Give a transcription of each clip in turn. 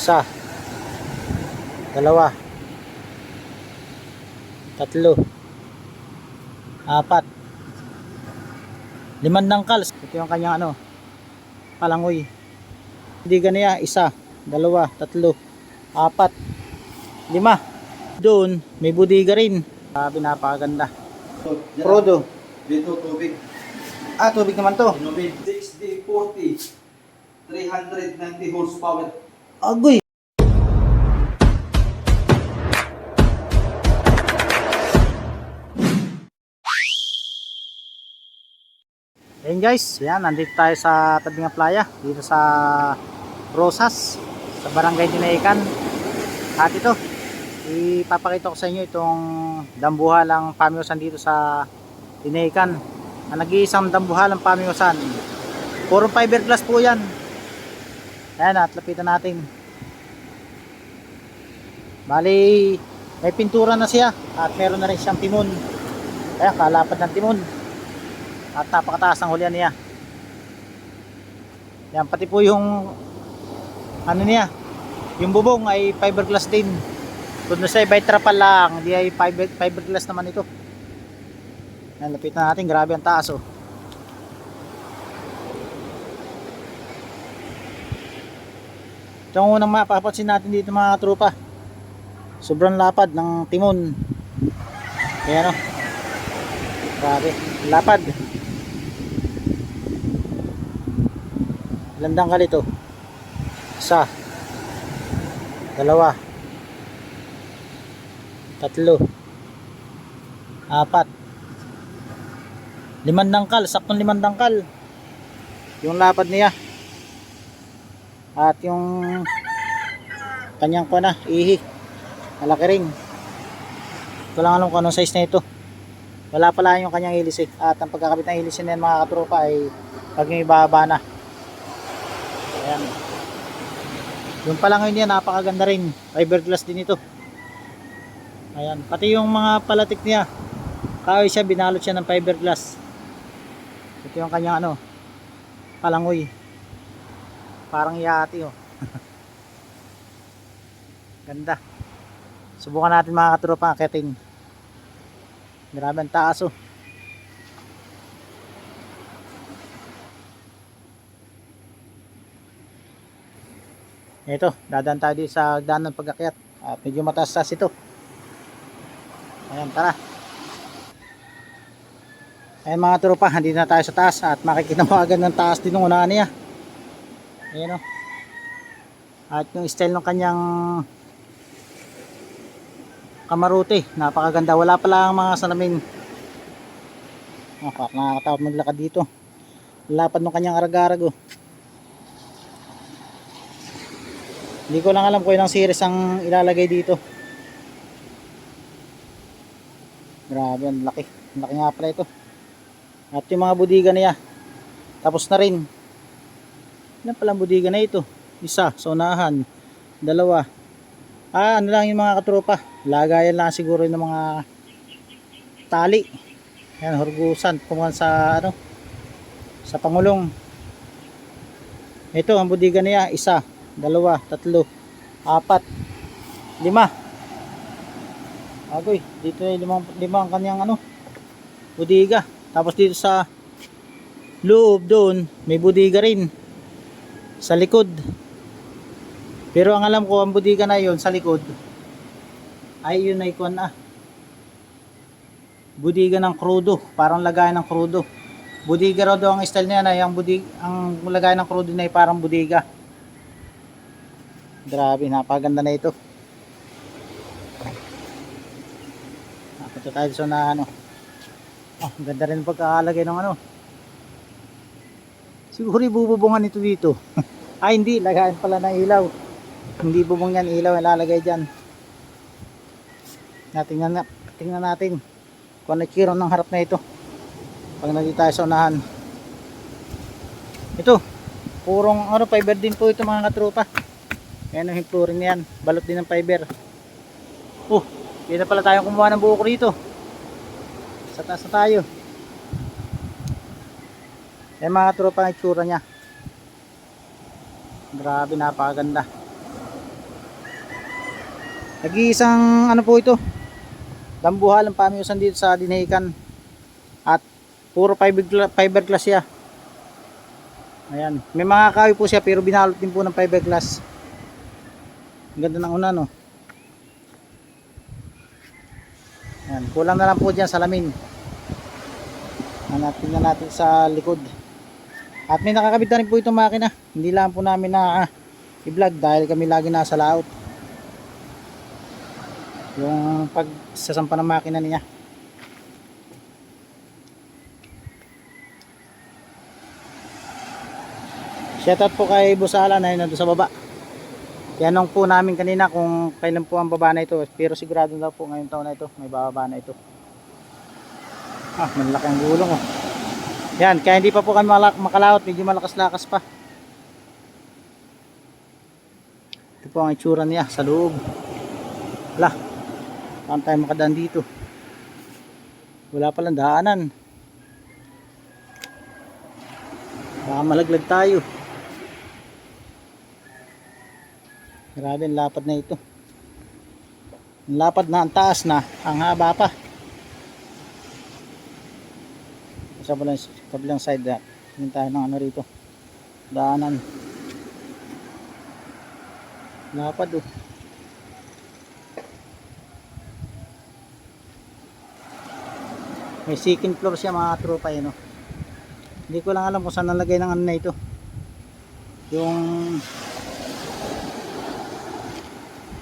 Isa. Dalawa. Tatlo. Apat. Limang nangkal. Ito yung kanyang ano. Palangoy. Hindi ganyan. Isa. Dalawa. Tatlo. Apat. Lima. Doon, may budiga rin. Sabi napakaganda. Prodo. Dito tubig. Ah, tubig naman to. Inubid 6040. 390 horsepower. Agoy. Ayun guys, yan, nandito tayo sa tabi ng playa, dito sa Rosas, sa Barangay Dinaikan. At ito, ipapakita ko sa inyo itong dambuhalang pamiusan dito sa Dinaikan. Ang nag-iisang dambuhalang pamiusan. Puro fiberglass po yan. Ayan at lapitan natin. Bali, may pintura na siya at meron na rin siyang timon. Ayan, kalapad ng timon. At napakataas ng hulyan niya. Yan, pati po yung ano niya, yung bubong ay fiberglass din. Kung sa iba ay trapal lang, hindi ay fiber, fiberglass naman ito. Yan, lapitan natin, grabe ang taas oh. Ito ang unang mapapansin natin dito mga tropa. Sobrang lapad ng timon. Ayan o. Grabe. Lapad. Ilang dangkal ito? Isa. Dalawa. Tatlo. Apat. Limang dangkal. Saktong limang dangkal. Yung lapad niya. At yung kanyang ko na, ihi. Malaki rin. Ito lang alam kung anong size na ito. Wala pala yung kanyang ilis eh. At ang pagkakabit ng ilis na yan mga katropa ay pag yung ibaba na. Ayan. Yung pala ngayon yan, napakaganda rin. Fiberglass din ito. Ayan. Pati yung mga palatik niya. Kahoy siya, binalot siya ng fiberglass. Ito yung kanyang ano, palangoy. Parang yati oh. Ganda. Subukan natin mga katropa akitin. Grabe ang taas oh. Ito, dadaan tayo dito sa daan ng pag-akyat. At medyo mataas-taas ito. Ayan, tara. Ayan mga tropa, hindi na tayo sa taas at makikita mo agad ng taas din ng unahan niya. Ayan o. At yung style ng kanyang kamarote, napakaganda. Wala pala ang mga salamin. Oh, nakakatakot maglakad dito. Lapad ng kanyang arag-arag. Hindi ko lang alam kung ilang series ang ilalagay dito. Grabe, ang laki. Ang laki nga pala ito. At yung mga budiga niya. Tapos na rin. Ilan palang budiga na ito? Isa, sa unahan. Dalawa. Ah, ano lang yung mga katropa. Lagayan lang siguro ng mga tali. Yan, hurgusan. Kumuhan sa ano, sa pangulong. Ito, ang budiga niya. Isa, dalawa, tatlo, apat, lima. Agoy, dito ay limang, limang kanyang ano, budiga. Tapos dito sa loob doon, may budiga rin sa likod. Pero ang alam ko, ang budiga na yon sa likod, ay yun ay kuan ah. Budiga ng krudo, parang lagayan ng krudo. Budiga raw daw ang style niya na yung budig, ang lagayan ng krudo na ay parang budiga. Grabe, napaganda na ito. Napunta tayo sa na ano. Oh, ganda rin pagkakalagay ng ano. Siguro ibububungan ito dito. Ay hindi, lagayan pala ng ilaw. Hindi bubong yan, ilaw ang lalagay dyan. Natingnan, na, tingnan natin kung ano ng harap na ito. Pag nandito tayo sa unahan. Ito, purong ano, fiber din po ito mga katropa. Ayan ang flooring yan. Balot din ng fiber. Oh, hindi na pala tayong kumuha ng buko dito. Sa taas na tayo. Ayan mga tropa ang itsura niya. Grabe, napakaganda. Nag-iisang ano po ito. Dambuhal ang pamiusan dito sa Dinahican. At puro fiber, gla- fiberglass siya. Ayan. May mga kahoy po siya pero binalot din po ng fiberglass. Ang ganda ng una no. Ayan. Kulang na lang po dyan salamin. Hanapin na natin sa likod. At may nakakabit na rin po itong makina. Hindi lang po namin na ah, i-vlog dahil kami lagi nasa laot. Yung pagsasampa ng makina niya. Shoutout po kay Busala na yun nandun sa baba. Tinanong po namin kanina kung kailan po ang baba na ito. Pero sigurado daw po ngayong taon na ito. May bababa na ito. Ah, malaki ang gulong oh. Yan, kaya hindi pa po kami makalawat. Medyo malakas-lakas pa. Ito po ang itsura niya sa loob. Wala. Saan tayo makadaan dito? Wala palang daanan. Baka malaglag tayo. Grabe ang lapad na ito. Lapad na, ang taas na, ang haba pa. Sa kabilang, kabilang side na. Tingin tayo ng ano rito. Daanan. Lapad oh. May second floor siya mga tropa yun oh. Hindi ko lang alam kung saan nalagay ng ano na ito. Yung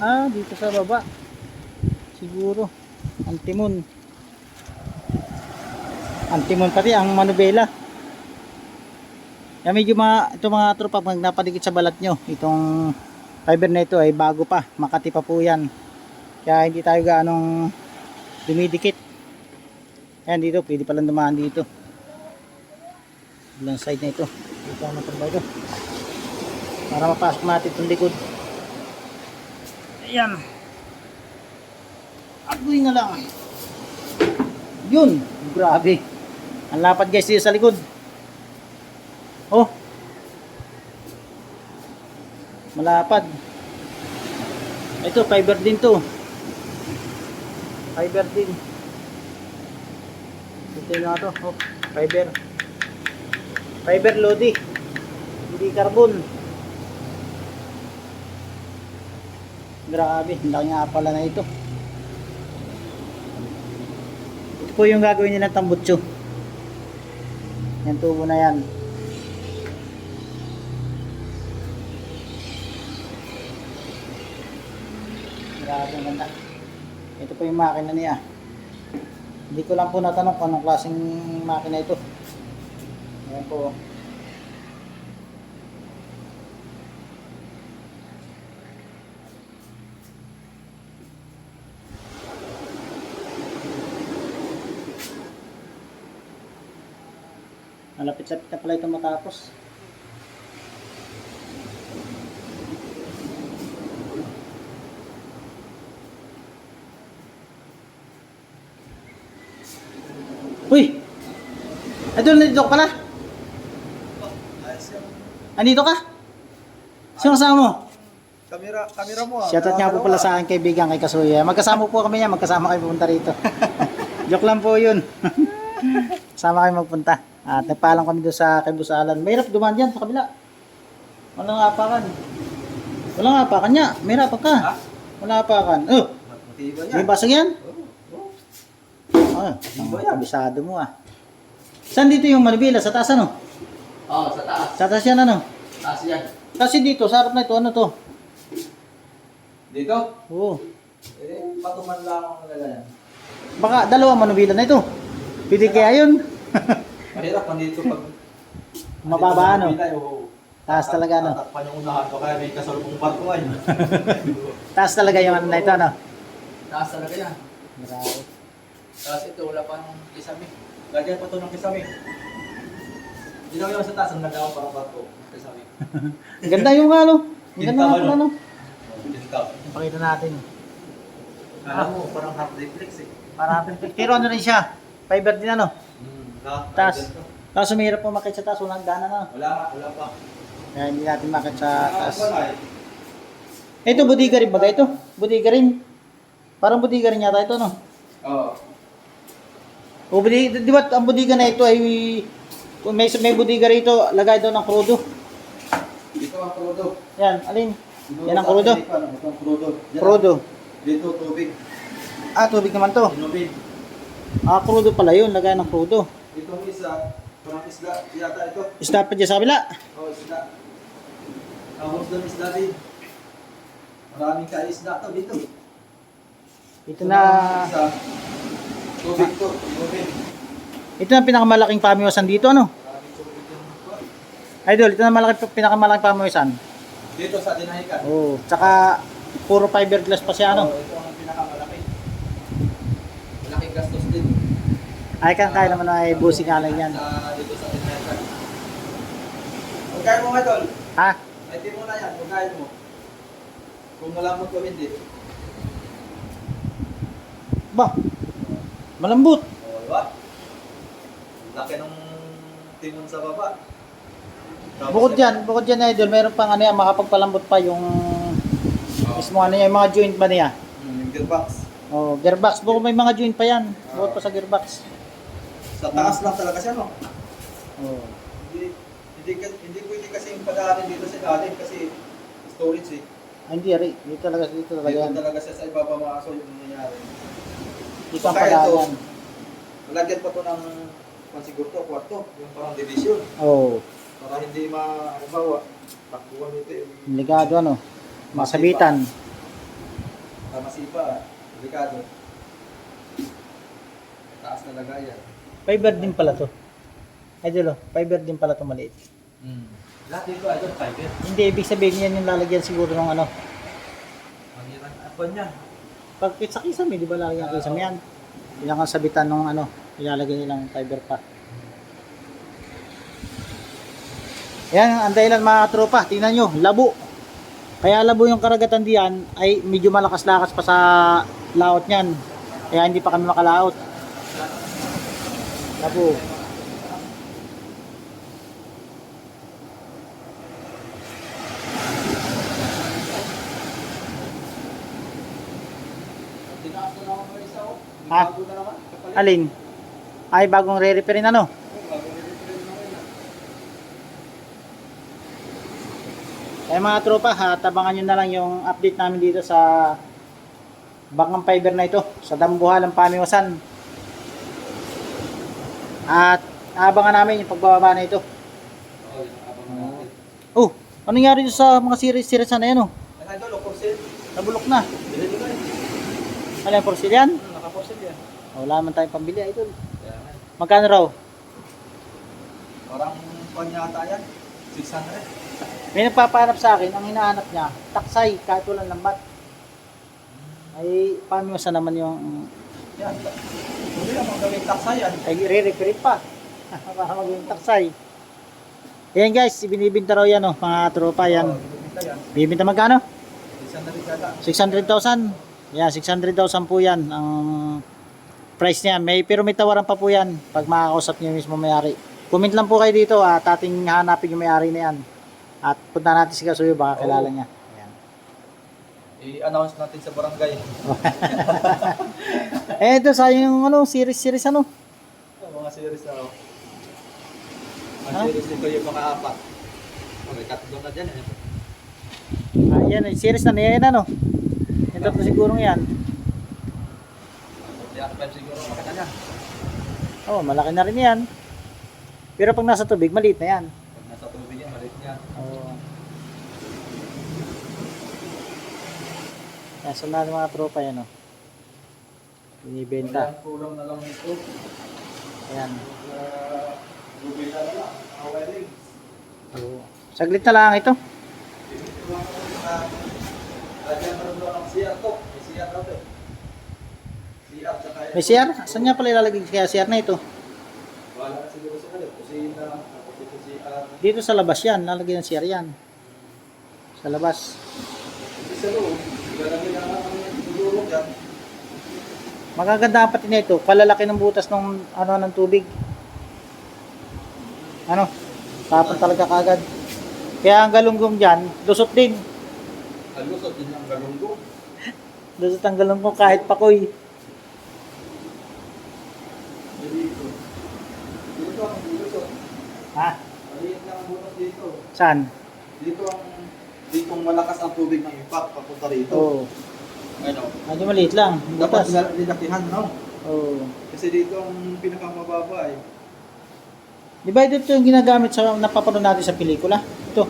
Ah, dito sa baba. Siguro. Antimon. Antimon pati ang manubela. Yan medyo mga, ito mga tropa pag napadikit sa balat nyo. Itong fiber na ito ay bago pa. Makati pa po yan. Kaya hindi tayo ganong dumidikit. Yan dito, pwede palang dumaan dito. Ilang side na ito. Dito ang mataba ito. Para mapasok natin itong likod. Ayan. Agoy na lang. Yun. Grabe. Ang lapad guys dito sa likod. Oh. Malapad. Ito, fiber din to. Fiber din. Ito na to. Oh, fiber. Fiber lodi. Hindi carbon. Grabe, ang laki nga pala na ito. Ito po yung gagawin nilang tambutso. Yan tubo na yan. Grabe ang ganda. Ito po yung makina niya. Hindi ko lang po natanong kung anong klaseng makina ito. Ayan po. Malapit-lapit na pala ito matapos. Uy! Idol, nandito ka pala? Andito ka? Sino kasama mo? Kamera, kamera mo ah. Shoutout nga po pala sa aking kaibigan kay Kasuya. Magkasama po kami yan, magkasama kayo pupunta rito. Joke lang po yun. Sama kayo magpunta. At nagpaalam kami doon sa kay Busalan. Mahirap dumaan dyan sa kabila. Walang apakan. Walang apakan niya. Mahirap ka. Ha? Walang apakan. Oh, Matibay may yan. basag yan? Oh, oh. Oh, yan. kabisado mo ah. Saan dito yung Manibila? Sa taas ano? Oh, sa taas. Sa taas yan ano? Taas yan. Kasi dito, sa harap na ito, ano to? Dito? Oo. Eh, patuman lang ang nalalayan. Baka dalawa manubila na ito. Pwede kaya yun. Mahirap pa dito pag... Mababa ano? Taas talaga ano? Tatakpan yung unahan ko kaya may kasalubong barko ngayon. Taas talaga yung ano na ito ano? Taas talaga yan. Grabe. Ito, wala pa ng kisame. Lagyan pa ito ng kisame. Hindi lang yung sa taas, ang nagawa parang barko. Kisame. Ang ganda yung ano. Ganda pala ano? no. Gintaw. Ipakita natin. Alam mo, parang hard reflex eh. Para pero ano rin siya. Fiber din ano. Taas. Kaso mahirap po makit sa taas. Walang dana na. Wala, wala pa. Kaya hindi natin makit sa taas. Eh. Ito, budiga rin ba ito? Budiga rin. Parang budiga rin yata ito, no? Oo. O, budiga, di ba ang budiga na ito ay kung may, may budiga rito, lagay daw ng krudo. Dito ang krudo. Yan, alin? Dito Yan ang krudo. Ito ang krudo. Yan. Krudo. Dito tubig. Ah, tubig naman to. Inubin. Ah, krudo pala yun, lagay ng krudo. Itong isa, parang isda yata ito. Isda pa dyan sa kabila. Oo, isda. Tapos doon isda din. Maraming ka isda to dito. Ito na, Isa, tubig to, ito na pinakamalaking pamiwasan dito, ano? Idol, ito na malaki, pinakamalaking pamiwasan. Dito sa Dinahican. Oo, tsaka puro fiberglass pa siya, ano? Oo, ito ang pinakamalaki. Malaking gastos din. Ay, kang kaya naman ay busing yan. Sa Dinahican. Kung kaya mo nga tol, Ha? di mo na yan, kaya mo. Kung malambot ko hindi. Ba, malambot. O, diba? Laki ng timon sa baba. Tapos Bukod dyan, bukod dyan, idol, meron pang ano yan, makapagpalambot pa yung mismo ano yan, yung mga joint ba niya? Hmm, yung gearbox. Oh, gearbox. Bukod may mga joint pa yan. Bukod pa sa gearbox. Sa taas lang talaga siya, no? Oh. Hindi, hindi, hindi pwede kasing pag-aarin dito sa ilalim kasi storage eh. Ay, hindi, Ari. Dito talaga, dito talaga Dito talaga siya sa ibaba mga aso yung nangyayari. Dito ang palayan. Malagyan pa to ng pansiguro to, kwarto, yung parang division. Oh, Para hindi ma, halimbawa, takbuhan nito yung delikado ano. Masabitan. uh, masipa, delikado. Taas talaga yan. Fiber din pala to. Idol, oh, fiber din pala to maliit. Hmm. Lahat dito ay doon, fiber. Hindi, ibig sabihin yan yung lalagyan siguro ng ano. Ang hirang apa niya. Pag sa kisame, di ba lalagyan ng kisame yan? Yan ang sabitan ng ano, ilalagay nilang fiber pa. Yan, ang dahilan mga tropa, tingnan nyo, labo. Kaya labo yung karagatan diyan ay medyo malakas-lakas pa sa laot niyan. Kaya hindi pa kami makalaot. Labo. Na oh. Ha? Alin? Ay, bagong re-repairin ano? Kaya mga tropa, ha, tabangan nyo na lang yung update namin dito sa Bakang Fiber na ito, sa Dambuhalang Pamiwasan. At abangan namin yung pagbababa na ito. Oh, ano nangyari sa mga series-series na yan oh? Nabulok na. Ano yung sale yan? Naka-for sale yan. Oh, wala man tayong pambili, idol. Magkano raw? Parang panyata yan. 600. May nagpapahanap sa akin, ang hinahanap niya, taksay, kahit walang lambat. Ay, pamiwasan naman yung, Yan. Hindi naman gawing taksa yan. ay, re-repair pa. Para maging taksay. Ayan guys, ibinibinta raw yan oh, mga tropa yan. Bibinta magkano? 600 yata. 600,000. Yeah, 600,000 po yan ang price niya. May pero may tawaran pa po yan pag makakausap niyo mismo may-ari. Comment lang po kayo dito at ating hanapin yung may-ari na yan. At punta natin si Kasuyo baka kilala niya. I-announce natin sa barangay. Eh ito sayang yung ano, series-series ano. Ang mga series na oh. Ang Ha? series nito yung mga apat. Okay, tatlo na dyan eh. Ayan, eh, series na niya yan ano. Yung tatlo siguro yan. Kaya 5 siguro makita niya. Oh, malaki na rin yan. Pero pag nasa tubig, maliit na yan. Pag nasa tubig yan, maliit niya. Oo. Yan, sundan mga tropa yan, oh. Binibenta. Walang kulang na lang nito. Ayan. Uh. Oo. Saglit na lang ito. May CR? Saan niya pala ilalagay kaya CR na ito? Wala ito. Dito sa labas yan. Lalagay ng CR yan. Sa labas. Ito sa loob. Ang. Magaganda ang pati na ito. Palalaki ng butas ng ano ng tubig. Ano? Tapon talaga kagad. Kaya ang galunggong dyan, lusot din. Nalusot din ang galunggo. Doon sa tanggalon ko kahit pakoy. Dito. Dito ang bulusot. Ha? Ang. Saan? Dito ang ang malakas ang tubig ng impact papunta rito. Oo. Ano? Medyo maliit lang. Dapat Butas. nila- nilakihan, no? Oo. Kasi dito ang pinakamababa eh. Di ba ito yung ginagamit sa napapanood natin sa pelikula? Ito.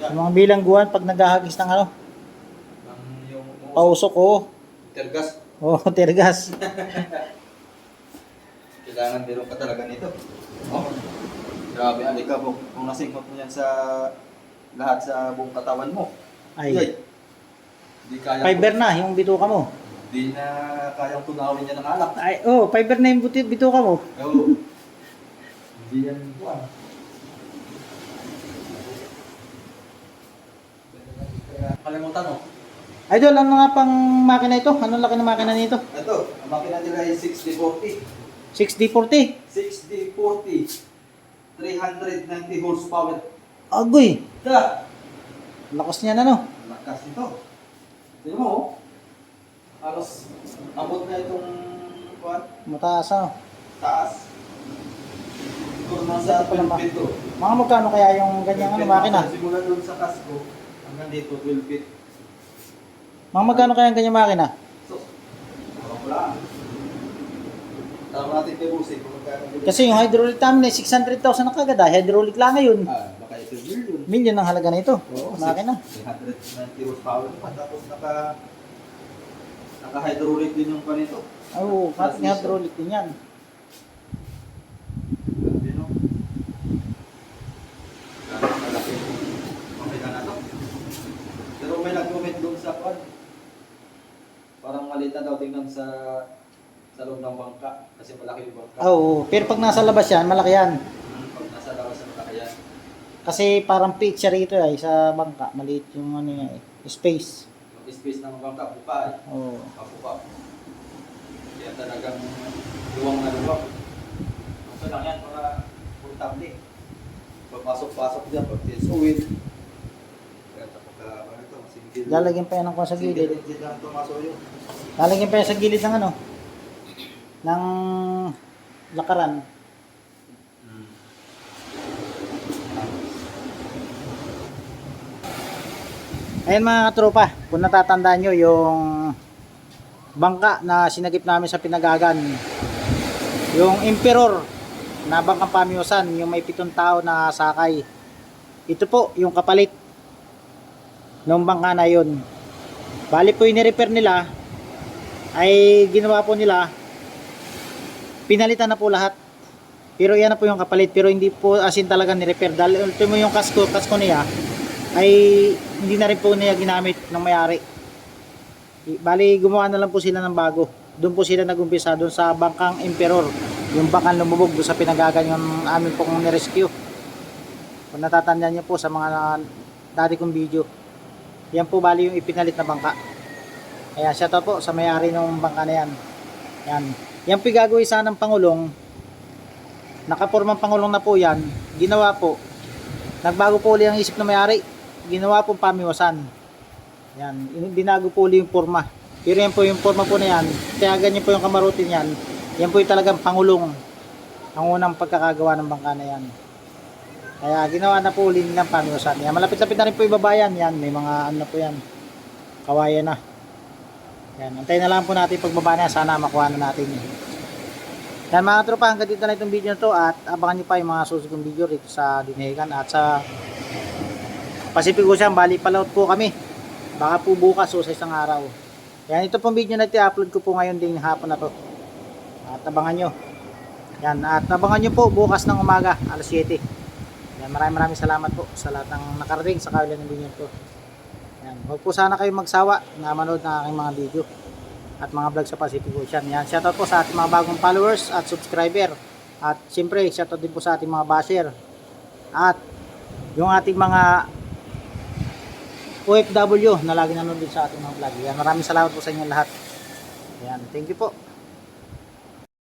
Sa mga bilangguan pag naghahagis ng ano, Ang yung pausok ko. tergas. Oh, tergas. Kailangan meron ka talaga nito. Oh. Grabe, alikabok. Kung nasingot mo yan sa lahat sa buong katawan mo. Ay, Hindi kaya fiber na yung bituka mo. Hindi na kayang tunawin yan ng alak. Ay, oh, fiber na yung buti- bituka mo. Oo. Hindi yan buwan. Kalimutan mo. Idol, ano nga pang makina ito? Anong laki ng makina nito? Ito, ang makina nila ay 6040. 6040. 6040. 390 horsepower. Agoy, Ita! lakas niya na no. Lakas nito. Tignan mo, oh. Halos abot na itong kuwan, Mataas ah. taas. Ito nasa Ito pala ma- 12 feet to. Mga magkano kaya yung ganyang ano, makina? Simula doon sa kasko, hanggang dito 12 feet. Mga magkano kaya yung ganyang makina? So, wala. Tama natin kay Busi kung magkano dito. Kasi yung hydraulic namin ay 600,000 na kagad ah. Hydraulic lang ngayon. Ah, baka ito million. Million ang halaga na ito. Oo, Makina. 390 horsepower pa. Tapos naka naka-hydraulic din yung panito. Oo, oh, hydraulic din yan. Grabe, no? Makina na to. Pero may nag-comment doon sa kwan. Parang maliit na daw tingnan sa sa loob ng bangka. Kasi malaki yung bangka. Oo, pero pag nasa labas yan, malaki yan. Hmm, Pag nasa labas ng kakayan. Kasi parang picture ito ay sa bangka. Maliit yung ano niya eh. Space. Yung space ng bangka, buka eh. Oo. Papupa. Kaya talagang luwang na luwang. Ito lang yan, mga portable. Pagpasok-pasok dyan, pag tisuwin. Kaya tapos ka, ano ito, single. Lalagyan pa yan ng kwan sa Single gilid. engine lang ito. Lalagyan pa yan sa gilid ng ano. Ng lakaran. Hmm. Ayan mga katropa, kung natatandaan nyo yung bangka na sinagip namin sa Pinagagan. Yung Emperor na bangkang pamiusan, yung may pitong tao na sakay. Ito po yung kapalit ng bangka na yun. Bali po yung repair nila ay ginawa po nila pinalitan na po lahat. Pero yan na po yung kapalit pero hindi po asin talaga ni-repair dahil ultimo yung kasko, kasko niya ay hindi na rin po niya ginamit ng may-ari. Bali, gumawa na lang po sila ng bago. Doon po sila nagumpisa, doon sa bangkang Emperor. Yung bangkang lumubog doon sa pinagagan yung amin pong ni-rescue. Kung natatandaan niyo po sa mga dati kong video. Yan po bali yung ipinalit na bangka. Kaya shout out po sa may-ari ng bangka na yan. Yan. Yan po gagawin sana ng Pangulong. Nakapormang Pangulong na po yan. Ginawa po. Nagbago po uli ang isip ng may-ari. Ginawa pong pamiwasan. Yan. In- Binago po uli yung forma. Pero yan po yung forma po na yan. Kaya ganyan po yung kamarutin yan. Yan po yung talagang Pangulong. Ang unang pagkakagawa ng bangka na yan. Kaya ginawa na po uli nilang pamiwasan. Yan. Malapit-lapit na rin po ibabayan. Yan. May mga ano na po yan. Kawayan na. Yan. Antayin na lang po natin pagbaba niya. Sana makuha na natin. Yan mga tropa, hanggang dito na itong video na to at abangan nyo pa yung mga susunod kong video rito sa Dinahigan at sa Pacific Ocean, bali palaut po kami. Baka po bukas o sa isang araw. Yan, ito pong video na iti-upload ko po ngayon din hapon na to. At abangan nyo. Yan, at abangan nyo po bukas ng umaga, alas 7. Yan, maraming maraming salamat po sa lahat ng nakarating sa kawilan ng video. Yan, huwag po sana kayong magsawa na manood ng aking mga video at mga vlog sa Pacific Ocean. Yan, shoutout po sa ating mga bagong followers at subscriber. At siyempre, shoutout din po sa ating mga basher. At yung ating mga OFW na lagi nanonood din sa ating mga vlog. Yan, maraming salamat po sa inyo lahat. Yan, thank you po.